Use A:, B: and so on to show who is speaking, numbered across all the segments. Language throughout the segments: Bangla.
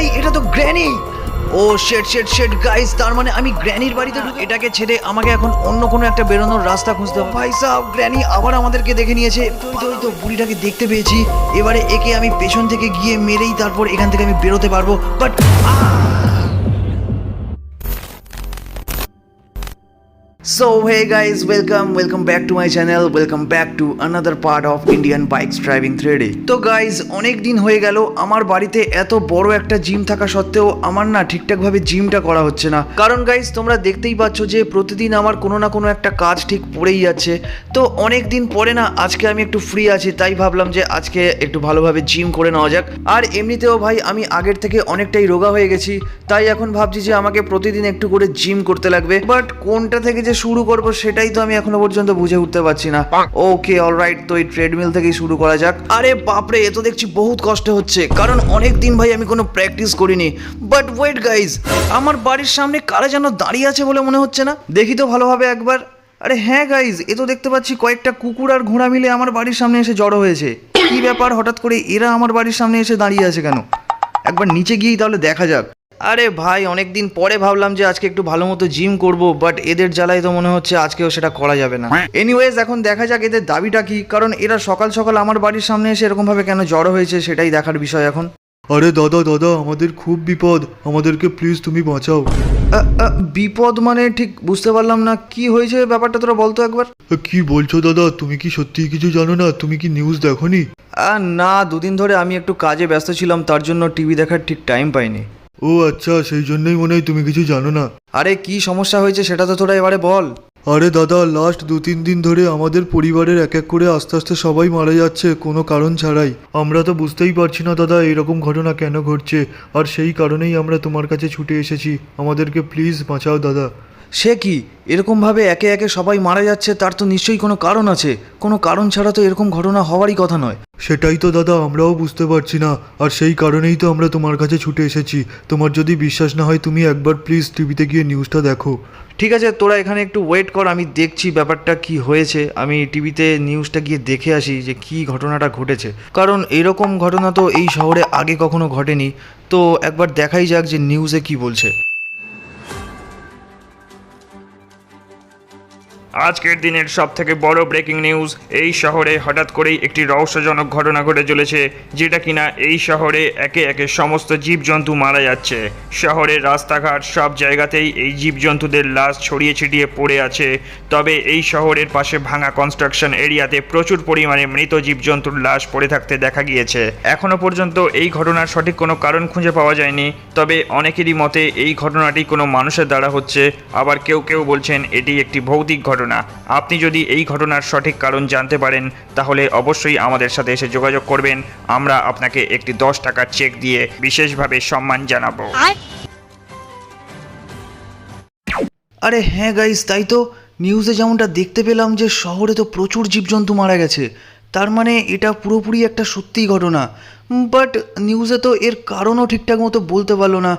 A: ভাই, এটা তো গ্র্যানি। ও শেট শেট শেট গাইস তার মানে আমি গ্র্যানির বাড়িতে ঢুকে এটাকে ছেড়ে আমাকে এখন অন্য কোনো একটা বেরোনোর রাস্তা খুঁজতে হবে। ভাই সাহেব, গ্র্যানি আবার আমাদেরকে দেখে নিয়েছে। ওই তো বুড়িটাকে দেখতে পেয়েছি। এবারে একে আমি পেছন থেকে গিয়ে মেরেই তারপর এখান থেকে আমি বেরোতে পারব। But So hey guys, welcome, welcome back to my channel, welcome back to another part of Indian Bikes Driving 3D. তো গাইজ অনেক দিন হয়ে গেল আমার বাড়িতে এত বড় একটা জিম থাকা সত্ত্বেও আমার না ঠিকঠাকভাবে জিমটা করা হচ্ছে না। কারণ গাইজ তোমরা দেখতেই পাচ্ছ যে প্রতিদিন আমার কোনো না কোনো একটা কাজ ঠিক পড়েই যাচ্ছে। তো অনেক দিন পরে না আজকে আমি একটু ফ্রি আছি তাই ভাবলাম যে আজকে একটু ভালোভাবে জিম করে নেওয়া যাক। আর এমনিতেও ভাই আমি আগের থেকে অনেকটাই রোগা হয়ে গেছি তাই এখন ভাবছি যে আমাকে প্রতিদিন একটু করে জিম করতে লাগবে। বাট কোনটা থেকে যে শুরু করব সেটাই তো আমি এখনও পর্যন্ত বুঝে উঠতে পারছি না। ওকে অলরাইট তো এই ট্রেডমিল থেকেই শুরু করা যাক। আরে বাপরে এ তো দেখছি বহুত কষ্ট হচ্ছে। কারণ অনেক দিন ভাই আমি কোনো প্র্যাকটিস করিনি। বাট ওয়েট গাইজ আমার বাড়ির সামনে কারা যেন দাঁড়িয়ে আছে বলে মনে হচ্ছে না? দেখি তো ভালোভাবে একবার। আরে হ্যাঁ গাইজ এ তো দেখতে পাচ্ছি কয়েকটা কুকুর আর ঘোড়া মিলে আমার বাড়ির সামনে এসে জড়ো হয়েছে। কি ব্যাপার হঠাৎ করে এরা আমার বাড়ির সামনে এসে দাঁড়িয়ে আছে কেন? একবার নিচে গিয়েই তাহলে দেখা যাক। আরে ভাই অনেকদিন পরে ভাবলাম যে আজকে একটু ভালো মতো জিম করব বাট এদের জ্বালায় তো মনে হচ্ছে আজকেও সেটা করা যাবে না। এনিওয়েজ এখন দেখা যাক এদের দাবিটা কি কারণ এরা সকাল সকাল আমার বাড়ির সামনে এসে এরকম ভাবে কেন জড়ো হয়েছে সেটাই দেখার বিষয় এখন।
B: আরে দাদা দাদা আমাদের খুব বিপদ। আমাদেরকে প্লিজ তুমি বাঁচাও।
A: বিপদ মানে ঠিক বুঝতে পারলাম না কি হয়েছে ব্যাপারটা তোরা বলতো একবার?
B: কি বলছো দাদা? তুমি কি সত্যি কিছু জানো না? তুমি কি নিউজ দেখোনি?
A: আ, না দুদিন ধরে আমি একটু কাজে ব্যস্ত ছিলাম তার জন্য টিভি দেখার ঠিক টাইম পাইনি।
B: ও আচ্ছা সেই জন্যই মনে হয় তুমি কিছু জানো না।
A: আরে কি সমস্যা হয়েছে সেটা তো তোরা এবারে বল।
B: আরে দাদা লাস্ট দু তিন দিন ধরে আমাদের পরিবারের এক এক করে আস্তে আস্তে সবাই মারা যাচ্ছে কোনো কারণ ছাড়াই। আমরা তো বুঝতেই পারছি না দাদা এরকম ঘটনা কেন ঘটছে? আর সেই কারণেই আমরা তোমার কাছে ছুটে এসেছি। আমাদেরকে প্লিজ বাঁচাও দাদা।
A: সে কি? এরকমভাবে একে একে সবাই মারা যাচ্ছে তার তো নিশ্চয়ই কোনো কারণ আছে। কোনো কারণ ছাড়া তো এরকম ঘটনা হওয়ারই কথা নয়।
B: সেটাই তো দাদা আমরাও বুঝতে পারছি না। আর সেই কারণেই তো আমরা তোমার কাছে ছুটে এসেছি। তোমার যদি বিশ্বাস না হয় তুমি একবার প্লিজ টিভিতে গিয়ে নিউজটা দেখো।
A: ঠিক আছে তোরা এখানে একটু ওয়েট কর আমি দেখছি ব্যাপারটা কি হয়েছে। আমি টিভিতে নিউজটা গিয়ে দেখে আসি যে কি ঘটনাটা ঘটেছে। কারণ এরকম ঘটনা তো এই শহরে আগে কখনো ঘটেনি। তো একবার দেখাই যাক যে নিউজে কি বলছে।
C: আজকের দিনের সব থেকে বড় ব্রেকিং নিউজ এই শহরে হঠাৎ করেই একটি রহস্যজনক ঘটনা ঘটে চলেছে, যেটা কিনা এই শহরে একে একে সমস্ত জীবজন্তু মারা যাচ্ছে। শহরের রাস্তাঘাট সব জায়গাতেই এই জীবজন্তুদের লাশ ছড়িয়ে ছিটিয়ে পড়ে আছে। তবে এই শহরের পাশে ভাঙা কনস্ট্রাকশন এরিয়াতে প্রচুর পরিমাণে মৃত জীবজন্তুর লাশ পড়ে থাকতে দেখা গিয়েছে। এখনও পর্যন্ত এই ঘটনার সঠিক কোনো কারণ খুঁজে পাওয়া যায়নি, তবে অনেকেরই মতে এই ঘটনাটি কোনো মানুষের দ্বারা হচ্ছে। আবার কেউ কেউ বলছেন এটি একটি ভৌতিক ঘটনা। আপনি যদি এই ঘটনার সঠিক কারণ জানতে পারেন তাহলে অবশ্যই আমাদের সাথে এসে যোগাযোগ করবেন। আমরা আপনাকে একটি দশ টাকার চেক দিয়ে বিশেষভাবে সম্মান জানাব।
A: আরে? হ্যাঁ গাইস তাই তো। নিউজে যেমনটা দেখতে পেলাম যে শহরে তো প্রচুর জীবজন্তু মারা গেছে। তার মানে এটা পুরোপুরি একটা সত্যি ঘটনা। বাট নিউজে তো এর কারণও ঠিকঠাক মতো বলতে পারল না।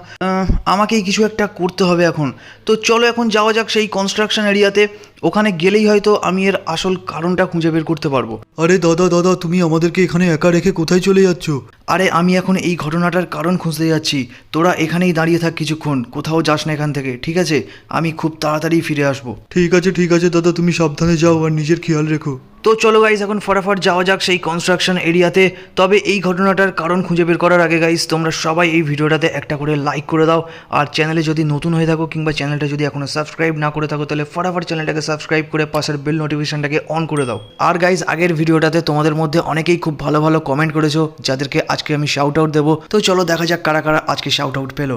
A: আমাকেই কিছু একটা করতে হবে এখন। তো চলো এখন যাওয়া যাক সেই কনস্ট্রাকশন এরিয়াতে ওখানে গেলেই হয়তো আমি এর আসল কারণটা খুঁজে বের করতে পারব।
B: আরে দাদা দাদা তুমি আমাদেরকে এখানে একা রেখে কোথায় চলে যাচ্ছ?
A: আরে আমি এখন এই ঘটনাটার কারণ খুঁজতে যাচ্ছি। তোরা এখানেই দাঁড়িয়ে থাক কিছুক্ষণ। কোথাও যাস না এখান থেকে ঠিক আছে? আমি খুব তাড়াতাড়ি ফিরে আসব।
B: ঠিক আছে ঠিক আছে দাদা তুমি সাবধানে যাও আর নিজের খেয়াল রেখো।
A: তো চলো গাইজ এখন ফটাফট যাওয়া যাক সেই কনস্ট্রাকশন এরিয়াতে তবে এই ঘটনাটার কারণ খুঁজে বের করার আগে গাইস তোমরা সবাই এই ভিডিওটাতে একটা করে লাইক করে দাও। আর চ্যানেলে যদি নতুন হয়ে থাকো কিংবা চ্যানেলটা যদি এখনও সাবস্ক্রাইব না করে থাকো, তাহলে ফটাফট চ্যানেলটাকে সাবস্ক্রাইব করে পাশের বেল নোটিফিকেশনটাকে অন করে দাও। আর গাইস আগের ভিডিওটাতে তোমাদের মধ্যে অনেকেই খুব ভালো ভালো কমেন্ট করেছ, যাদেরকে আজকে আমি শাউট আউট দেবো। তো চলো দেখা যাক কারা কারা আজকে শাউট আউট পেল।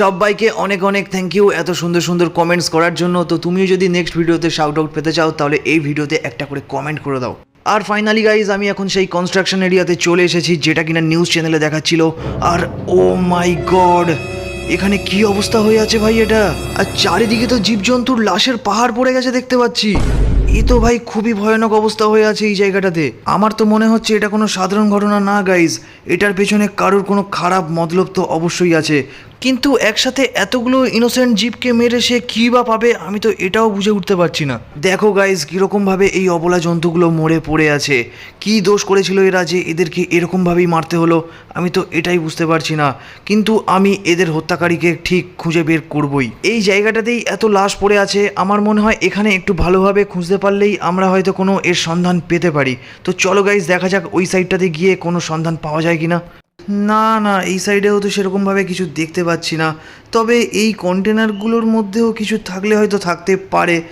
A: সবাইকে অনেক অনেক থ্যাংক ইউ এত সুন্দর সুন্দর কমেন্টস করার জন্য। তো তুমিও যদি নেক্সট ভিডিওতে শাউট আউট পেতে চাও, তাহলে এই ভিডিওতে একটা করে কমেন্ট করে দাও। আর ফাইনালি গাইজ আমি এখন সেই কনস্ট্রাকশন এরিয়াতে চলে এসেছি, যেটা কিনা নিউজ চ্যানেলে দেখাচ্ছিল। আর ও মাই গড এখানে কি অবস্থা হয়ে আছে ভাই এটা? আর চারিদিকে তো জীবজন্তুর লাশের পাহাড় পড়ে গেছে দেখতে পাচ্ছি। এ তো ভাই খুবই ভয়ানক অবস্থা হয়ে আছে এই জায়গাটাতে। আমার তো মনে হচ্ছে এটা কোনো সাধারণ ঘটনা না গাইজ এটার পেছনে কারোর কোনো খারাপ মতলব তো অবশ্যই আছে। কিন্তু একসাথে এতগুলো ইনোসেন্ট জীবকে মেরে সে কী বা পাবে, আমি তো এটাও বুঝে উঠতে পারছি না। দেখো গাইজ কীরকমভাবে এই অবলা জন্তুগুলো মরে পড়ে আছে। কি দোষ করেছিল এরা যে এদেরকে এরকমভাবেই মারতে হলো, আমি তো এটাই বুঝতে পারছি না। কিন্তু আমি এদের হত্যাকারীকে ঠিক খুঁজে বের করবই। এই জায়গাটাতেই এত লাশ পড়ে আছে, আমার মনে হয় এখানে একটু ভালোভাবে খুঁজতে পারলেই আমরা হয়তো কোনো এর সন্ধান পেতে পারি। তো চলো গাইজ দেখা যাক ওই সাইডটাতে গিয়ে কোনো সন্ধান পাওয়া যায় কি না না না, এই সাইডেও তো সেরকমভাবে কিছু দেখতে পাচ্ছি না। তবে এই কন্টেনারগুলোর মধ্যেও কিছু থাকলে হয়তো থাকতে পারে।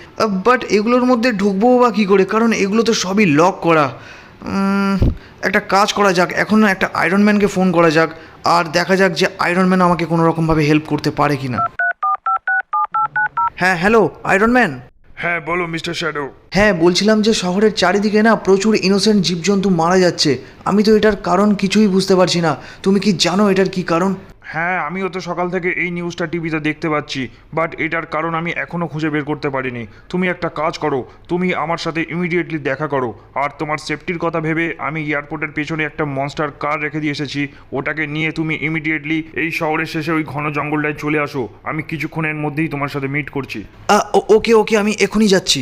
A: বাট এগুলোর মধ্যে ঢুকবো বা কী করে? কারণ এগুলো তো সবই লক করা। একটা কাজ করা যাক। এখন একটা আয়রনম্যানকে ফোন করা যাক। আর দেখা যাক যে আয়রনম্যান আমাকে কোনো রকমভাবে হেল্প করতে পারে কি না হ্যাঁ হ্যালো আয়রনম্যান
C: হ্যাঁ বলো, মিস্টার শ্যাডো।
A: হ্যাঁ বলছিলাম যে শহরের চারিদিকে না প্রচুর ইনোসেন্ট জীবজন্তু মারা যাচ্ছে। আমি তো এটার কারণ কিছুই বুঝতে পারছি না। তুমি কি জানো এটার কি কারণ?
C: হ্যাঁ আমিও তো সকাল থেকে এই নিউজটা টিভিতে দেখতে পাচ্ছি বাট এটার কারণ আমি এখনও খুঁজে বের করতে পারিনি। তুমি একটা কাজ করো, তুমি আমার সাথে ইমিডিয়েটলি দেখা করো, আর তোমার সেফটির কথা ভেবে আমি এয়ারপোর্টের পেছনে একটা মনস্টার কার রেখে দিয়ে এসেছি, ওটাকে নিয়ে তুমি ইমিডিয়েটলি এই শহরের শেষে ওই ঘন জঙ্গলটায় চলে আসো। আমি কিছুক্ষণের মধ্যেই তোমার সাথে মিট করছি।
A: ওকে ওকে, আমি এখনই যাচ্ছি।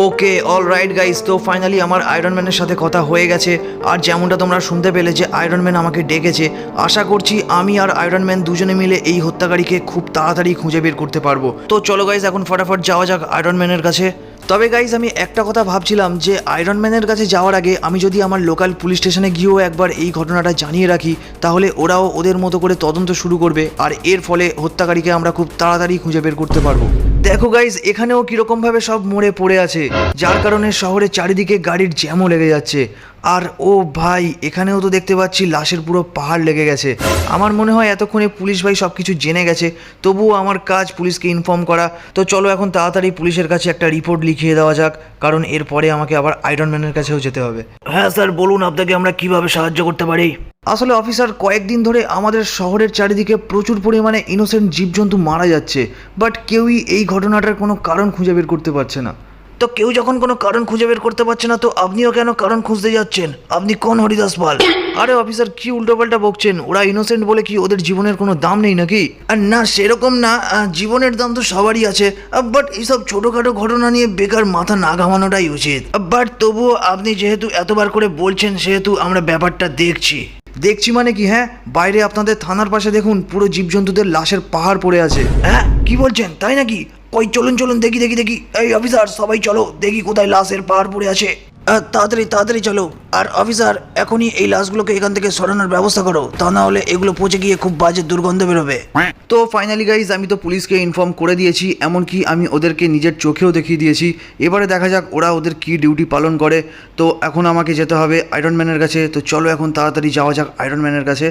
A: ওকে অল রাইট গাইস তো ফাইনালি আমার আয়রন ম্যানের সাথে কথা হয়ে গেছে। আর যেমনটা তোমরা শুনতে পেলে যে আয়রন ম্যান আমাকে ডেকেছে, আশা করছি আমি আর আয়রন ম্যান দুজনে মিলে এই হত্যাকারীকে খুব তাড়াতাড়ি খুঁজে বের করতে পারব। তো চলো গাইস এখন ফটাফট যাওয়া যাক আয়রন ম্যানের কাছে। তবে গাইজ আমি একটা কথা ভাবছিলাম যে আয়রন ম্যানের কাছে যাওয়ার আগে আমি যদি আমার লোকাল পুলিশ স্টেশনে গিয়েও একবার এই ঘটনাটা জানিয়ে রাখি, তাহলে ওরাও ওদের মতো করে তদন্ত শুরু করবে। আর এর ফলে হত্যাকারীকে আমরা খুব তাড়াতাড়ি খুঁজে বের করতে পারব। দেখো গাইজ এখানেও কীরকম ভাবে সব মরে পড়ে আছে। যার কারণে শহরে চারিদিকে গাড়ির জ্যামও লেগে যাচ্ছে। আর ও ভাই এখানেও তো দেখতে পাচ্ছি লাশের পুরো পাহাড় লেগে গেছে। আমার মনে হয় এতক্ষণে পুলিশ ভাই সব কিছু জেনে গেছে তবুও আমার কাজ পুলিশকে ইনফর্ম করা। তো চলো এখন তাড়াতাড়ি পুলিশের কাছে একটা রিপোর্ট লিখিয়ে দেওয়া যাক কারণ এরপরে আমাকে আবার আয়রন ম্যানের কাছেও যেতে হবে। হ্যাঁ স্যার বলুন আপনাকে আমরা কীভাবে সাহায্য করতে পারি? আসলে অফিসার কয়েকদিন ধরে আমাদের শহরের চারিদিকে প্রচুর পরিমাণে ইনোসেন্ট জীবজন্তু মারা যাচ্ছে বাট কেউই এই ঘটনাটার কোনো কারণ খুঁজে বের করতে পারছে না। তো কেউ যখন কোনো কারণ খুঁজে বের করতে পারছে না, তো আপনিও কেন কারণ খুঁজতে যাচ্ছেন? আপনি কোন হরিদাস পাল? আরে অফিসার, কি উল্টোপাল্টা বকছেন? ওরা ইনোসেন্ট বলে কি ওদের জীবনের কোনো দাম নেই নাকি? আর না, সেরকম না জীবনের দাম তো সবারই আছে। বাট এইসব ছোটোখাটো ঘটনা নিয়ে বেকার মাথা না ঘামানোটাই উচিত। বাট তবুও আপনি যেহেতু এতবার করে বলছেন, সেহেতু আমরা ব্যাপারটা দেখছি। দেখছি মানে কি হ্যাঁ? বাইরে আপনাদের থানার পাশে দেখুন, পুরো জীবজন্তুদের লাশের পাহাড় পড়ে আছে। হ্যাঁ? কি বলছেন? তাই নাকি? কই চলুন চলুন, দেখি দেখি দেখি। এই, অফিসার, সবাই চলো। দেখি কোথায় লাশের পাহাড় পড়ে আছে। তাড়াতাড়ি তাড়াতাড়ি চলো। আর অফিসার, এখনই এই লাশগুলোকে এখান থেকে সরানোর ব্যবস্থা করো। তা না হলে এগুলো পচে গিয়ে খুব বাজে দুর্গন্ধ বেরোবে। তো ফাইনালি গাইজ আমি তো পুলিশকে ইনফর্ম করে দিয়েছি। এমনকি আমি ওদেরকে নিজের চোখেও দেখিয়ে দিয়েছি। এবারে দেখা যাক ওরা ওদের কি ডিউটি পালন করে। তো এখন আমাকে যেতে হবে আয়রন ম্যানের কাছে। তো চলো এখন তাড়াতাড়ি যাওয়া যাক আয়রন ম্যানের কাছে।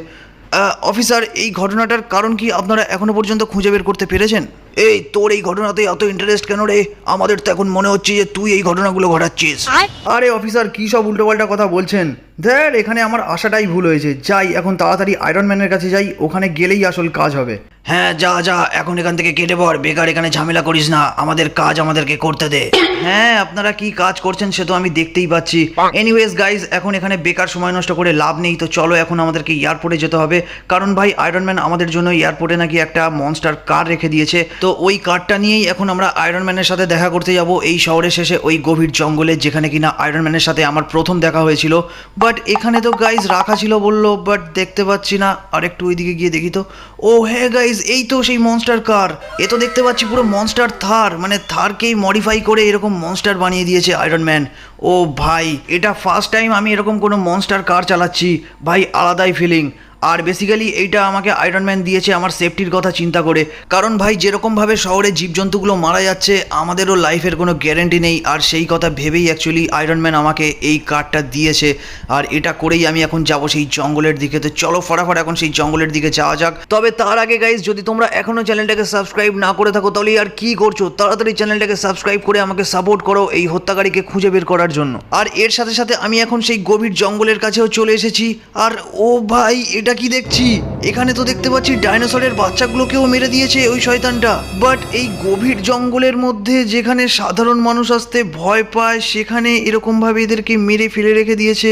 A: অফিসার, এই ঘটনাটার কারণ কি আপনারা এখনও পর্যন্ত খুঁজে বের করতে পেরেছেন? এই তোর এই ঘটনাতে এত ইন্টারেস্ট কেন রে? আমাদের তো এখন মনে হচ্ছে যে তুই এই ঘটনাগুলো ঘটাচ্ছিস। আরে? অফিসার কি সব উল্টোপাল্টা কথা বলছেন? দেখ এখানে আমার আশাটাই ভুল হয়েছে। যাই এখন তাড়াতাড়ি আয়রন ম্যানের কাছে যাই ওখানে গেলেই আসল কাজ হবে। হ্যাঁ যা যা এখন এখান থেকে কেটে পড় বেকার এখানে ঝামেলা করিস না আমাদের কাজ আমাদেরকে করতে দে। হ্যাঁ আপনারা কি কাজ করছেন সে তো আমি দেখতেই পাচ্ছি। এনিওয়েজ গাইজ এখন এখানে বেকার সময় নষ্ট করে লাভ নেই তো চলো এখন আমাদেরকে এয়ারপোর্টে যেতে হবে। কারণ ভাই আয়রন ম্যান আমাদের জন্য এয়ারপোর্টে নাকি একটা মনস্টার কার রেখে দিয়েছে। তো ওই কারটা নিয়েই এখন আমরা আয়রন ম্যানের সাথে দেখা করতে যাব। এই শহরের শেষে ওই গভীর জঙ্গলে, যেখানে কিনা আয়রন ম্যানের সাথে আমার প্রথম দেখা হয়েছিল। বাট এখানে তো গাইজ রাখা ছিল বলল বাট দেখতে পাচ্ছি না। আর একটু ওইদিকে গিয়ে দেখি তো। ও হ্যাঁ গাইজ এই তো সেই মনস্টার কার এ তো দেখতে পাচ্ছি পুরো মনস্টার থার মানে থারকেই মডিফাই করে এরকম মনস্টার বানিয়ে দিয়েছে আয়রন ম্যান ও ভাই, এটা ফার্স্ট টাইম আমি এরকম কোনো মনস্টার কার চালাচ্ছি। ভাই, আলাদাই ফিলিং আর বেসিক্যালি এইটা আমাকে আয়রন ম্যান দিয়েছে আমার সেফটির কথা চিন্তা করে। কারণ ভাই, যেরকমভাবে শহরে জীবজন্তুগুলো মারা যাচ্ছে, আমাদেরও লাইফের কোনো গ্যারেন্টি নেই। আর সেই কথা ভেবেই অ্যাকচুয়ালি আয়রন ম্যান আমাকে এই কার্ডটা দিয়েছে। আর এটা করেই আমি এখন যাব সেই জঙ্গলের দিকে। তো চলো ফটাফট এখন সেই জঙ্গলের দিকে যাওয়া যাক। তবে তার আগে গাইজ যদি তোমরা এখনও চ্যানেলটাকে সাবস্ক্রাইব না করে থাকো, তাহলে আর কি করছ? তাড়াতাড়ি চ্যানেলটাকে সাবস্ক্রাইব করে আমাকে সাপোর্ট করো এই হত্যাকারীকে খুঁজে বের করার জন্য। আর এর সাথে সাথে আমি এখন সেই গভীর জঙ্গলের কাছেও চলে এসেছি। আর ও ভাই, এটা এটা কি দেখছি? এখানে তো দেখতে পাচ্ছি ডাইনোসরের বাচ্চাগুলোকেও মেরে দিয়েছে ওই শয়তানটা। বাট এই গভীর জঙ্গলের মধ্যে যেখানে সাধারণ মানুষ আসতে ভয় পায়, সেখানে এরকমভাবে এদেরকে মেরে ফেলে রেখে দিয়েছে।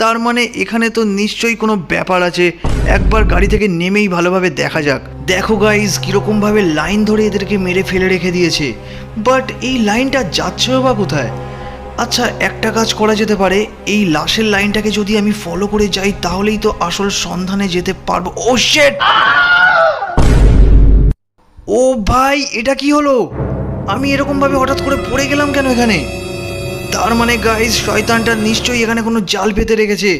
A: তার মানে এখানে তো নিশ্চয়ই কোনো ব্যাপার আছে। একবার গাড়ি থেকে নেমেই ভালোভাবে দেখা যাক। দেখো গাইজ কীরকমভাবে লাইন ধরে এদেরকে মেরে ফেলে রেখে দিয়েছে। বাট এই লাইনটা যাচ্ছেও বা কোথায়? আচ্ছা একটা কাজ করা যেতে পারে। এই লাশের লাইনটাকে যদি আমি ফলো করে যাই, তাহলেই তো আসল সন্ধানে যেতে পারব। ও শেট ও ভাই, এটা কি হলো? আমি এরকম ভাবে হঠাৎ করে পড়ে গেলাম কেন এখানে? তার মানে গাইজ শয়তানটা নিশ্চয়ই এখানে কোনো জাল পেতে রেখেছে,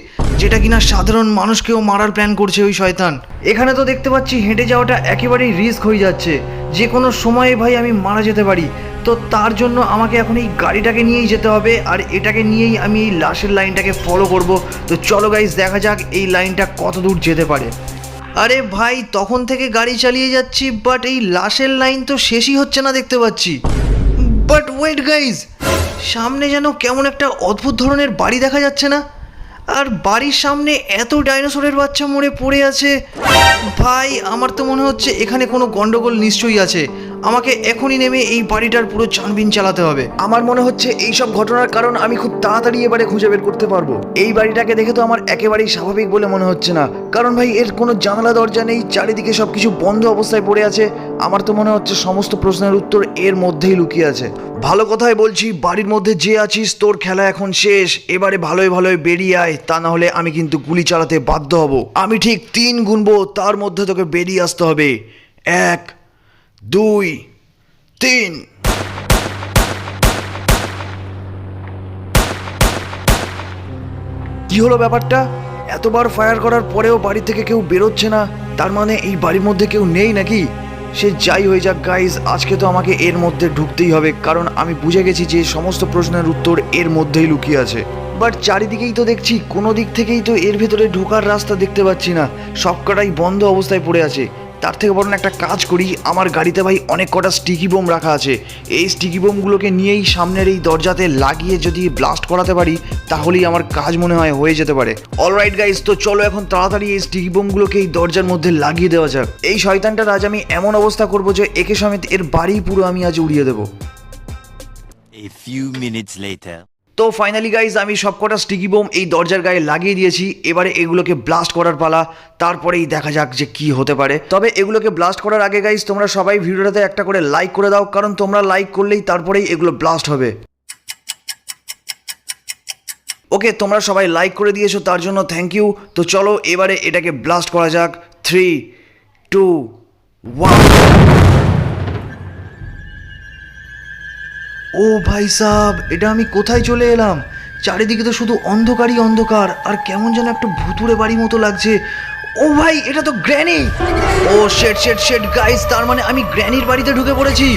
A: যেটা কিনা সাধারণ মানুষকেও মারার প্ল্যান করছে ওই শয়তান। এখানে তো দেখতে পাচ্ছি হেঁটে যাওয়াটা একেবারেই রিস্ক হয়ে যাচ্ছে। যে কোনো সময়ে ভাই আমি মারা যেতে পারি। তো তার জন্য আমাকে এখন এই গাড়িটাকে নিয়েই যেতে হবে আর এটাকে নিয়েই আমি এই লাশের লাইনটাকে ফলো করব। তো চলো গাইজ দেখা যাক এই লাইনটা কত দূর যেতে পারে। আরে ভাই, তখন থেকে গাড়ি চালিয়ে যাচ্ছি বাট এই লাশের লাইন তো শেষই হচ্ছে না দেখতে পাচ্ছি। বাট ওয়েট গাইজ সামনে যেন কেমন একটা অদ্ভুত ধরনের বাড়ি দেখা যাচ্ছে না। আর বাড়ির সামনে এত ডাইনোসরের বাচ্চা মরে পড়ে আছে। ভাই, আমার তো মনে হচ্ছে এখানে কোনো গন্ডগোল নিশ্চয়ই আছে। আমাকে এখনই নেমে এই বাড়িটার পুরো ছানবিন চালাতে হবে। আমার মনে হচ্ছে এই সব ঘটনার কারণ আমি খুব তাড়াতাড়ি এবারে খুঁজে বের করতে পারব। এই বাড়িটাকে দেখে তো আমার একেবারেই স্বাভাবিক বলে মনে হচ্ছে না। কারণ ভাই, এর কোনো জানালা দরজা নেই, চারিদিকে সব কিছু বন্ধ অবস্থায় পড়ে আছে। আমার তো মনে হচ্ছে সমস্ত প্রশ্নের উত্তর এর মধ্যেই লুকিয়ে আছে। ভালো কথাই বলছি, বাড়ির মধ্যে যে আছিস, তোর খেলা এখন শেষ। এবারে ভালোই ভালোই বেরিয়ে আয়, তা না হলে আমি কিন্তু গুলি চালাতে বাধ্য হব। আমি ঠিক তিন গুনবো, তার মধ্যে তোকে বেরিয়ে আসতে হবে। এক দুই, তিন। কি হলো ব্যাপারটা? এতবার ফায়ার করার পরেও বাড়ি থেকে কেউ বেরোচ্ছে না, তার মানে এই বাড়ির মধ্যে কেউ নেই নাকি? সে যাই হয়ে যাক গাইজ আজকে তো আমাকে এর মধ্যে ঢুকতেই হবে, কারণ আমি বুঝে গেছি যে সমস্ত প্রশ্নের উত্তর এর মধ্যেই লুকিয়ে আছে। বাট চারিদিকেই তো দেখছি, কোনো দিক থেকেই তো এর ভেতরে ঢোকার রাস্তা দেখতে পাচ্ছি না, সবকটাই বন্ধ অবস্থায় পড়ে আছে। তার থেকে বরং একটা কাজ করি, আমার গাড়িতে ভাই অনেক কটা স্টিকি বোম রাখা আছে। এই স্টিকি বোমগুলোকে নিয়েই সামনের এই দরজাতে লাগিয়ে যদি ব্লাস্ট করাতে পারি, তাহলেই আমার কাজ মনে হয় হয়ে যেতে পারে। অলরাইট গাইস তো চলো এখন তাড়াতাড়ি এই স্টিকি বোমগুলোকে এই দরজার মধ্যে লাগিয়ে দেওয়া যাক। এই শয়তানটার আজ আমি এমন অবস্থা করব যে একে সমেত এর বাড়ি পুরো আমি আজ উড়িয়ে দেবো।
D: A few minutes later.
A: তো ফাইনালি গাইজ আমি সবকটা স্টিকি বোম এই দরজার গায়ে লাগিয়ে দিয়েছি। এবারে এগুলোকে ব্লাস্ট করার পালা। তারপরেই দেখা যাক যে কি হতে পারে। তবে এগুলোকে ব্লাস্ট করার আগে গাইজ তোমরা সবাই ভিডিওটাতে একটা করে লাইক করে দাও। কারণ তোমরা লাইক করলেই তারপরেই এগুলো ব্লাস্ট হবে। ওকে, তোমরা সবাই লাইক করে দিয়েছ, তার জন্য থ্যাংক ইউ তো চলো, এবারে এটাকে ব্লাস্ট করা যাক। থ্রি টু ওয়ান ও ভাই সাব, এটা আমি কোথায় চলে এলাম? চারিদিকে তো শুধু অন্ধকারই অন্ধকার, আর কেমন যেন একটা ভুতুড়ে বাড়ি মতো লাগছে। ও ভাই, এটা তো গ্র্যানি! ও শেট শেট শেট গাইস তার মানে আমি গ্র্যানির বাড়িতে ঢুকে পড়েছি।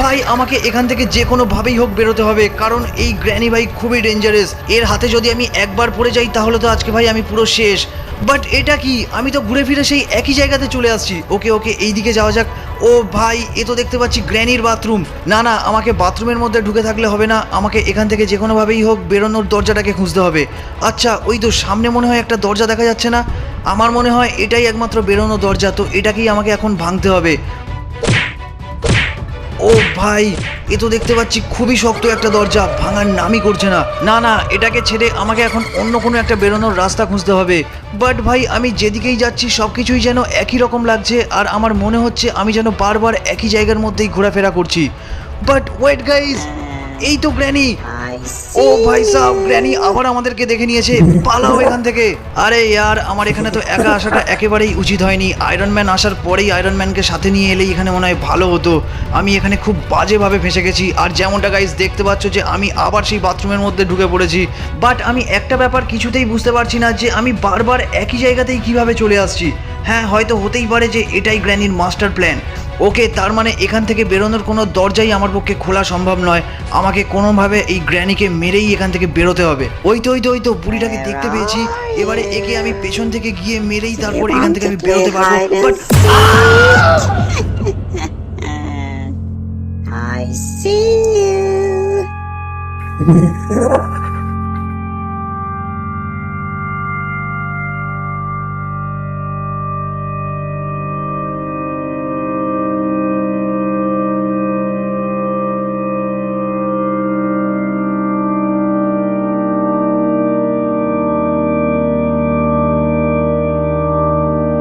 A: ভাই, আমাকে এখান থেকে যে কোনো ভাবেই হোক বেরোতে হবে, কারণ এই গ্র্যানি ভাই খুবই ডেঞ্জারাস এর হাতে যদি আমি একবার পড়ে যাই, তাহলে তো আজকে ভাই আমি পুরো শেষ। বাট এটা কি? আমি তো ঘুরে ফিরে সেই একই জায়গাতে চলে আসছি। ওকে ওকে এই দিকে যাওয়া যাক। ও ভাই, এ তো দেখতে পাচ্ছি গ্র্যানির বাথরুম। না না, আমাকে বাথরুমের মধ্যে ঢুকে থাকলে হবে না। আমাকে এখান থেকে যে কোনোভাবেই হোক বেরোনোর দরজাটাকে খুঁজতে হবে। আচ্ছা ওই তো সামনে মনে হয় একটা দরজা দেখা যাচ্ছে না? আমার মনে হয় এটাই একমাত্র বেরোনো দরজা, তো এটাকেই আমাকে এখন ভাঙতে হবে। ও ভাই, এ তো দেখতে পাচ্ছি খুবই শক্ত একটা দরজা, ভাঙার নামই করছে না। না না, এটাকে ছেড়ে আমাকে এখন অন্য কোনো একটা বেরোনোর রাস্তা খুঁজতে হবে। বাট ভাই, আমি যেদিকেই যাচ্ছি সব কিছুই যেন একই রকম লাগছে, আর আমার মনে হচ্ছে আমি যেন বারবার একই জায়গার মধ্যেই ঘোরাফেরা করছি। বাট ওয়েট গাইজ এই তো গ্র্যানি ও ভাই সাহ গ্র্যানি আবার আমাদেরকে দেখে নিয়েছে। পালাও এখান থেকে। আরে ইয়ার, আমার এখানে তো একা আসাটা একেবারেই উচিত হয়নি। আয়রন ম্যান আসার পরেই আয়রন ম্যানকে সাথে নিয়ে এলেই এখানে মনে হয় ভালো হতো। আমি এখানে খুব বাজেভাবে ফেসে গেছি। আর যেমনটা গাইজ দেখতে পাচ্ছ যে, আমি আবার সেই বাথরুমের মধ্যে ঢুকে পড়েছি। বাট আমি একটা ব্যাপার কিছুতেই বুঝতে পারছি না যে, আমি বারবার একই জায়গাতেই কীভাবে চলে আসছি। হ্যাঁ হয়তো হতেই পারে যে, এটাই গ্র্যানির মাস্টার প্ল্যান ওকে তার মানে এখান থেকে বেরোনোর কোনো দরজাই আমার পক্ষে খোলা সম্ভব নয়। আমাকে কোনোভাবে এই গ্র্যানিকে মেরেই এখান থেকে বেরোতে হবে। ওই তো ওই তো ওই তো বুড়িটাকে দেখতে পেয়েছি। এবারে একে আমি পেছন থেকে গিয়ে মেরেই তারপর এখান থেকে আমি বেরোতে পারব। But
E: I see you.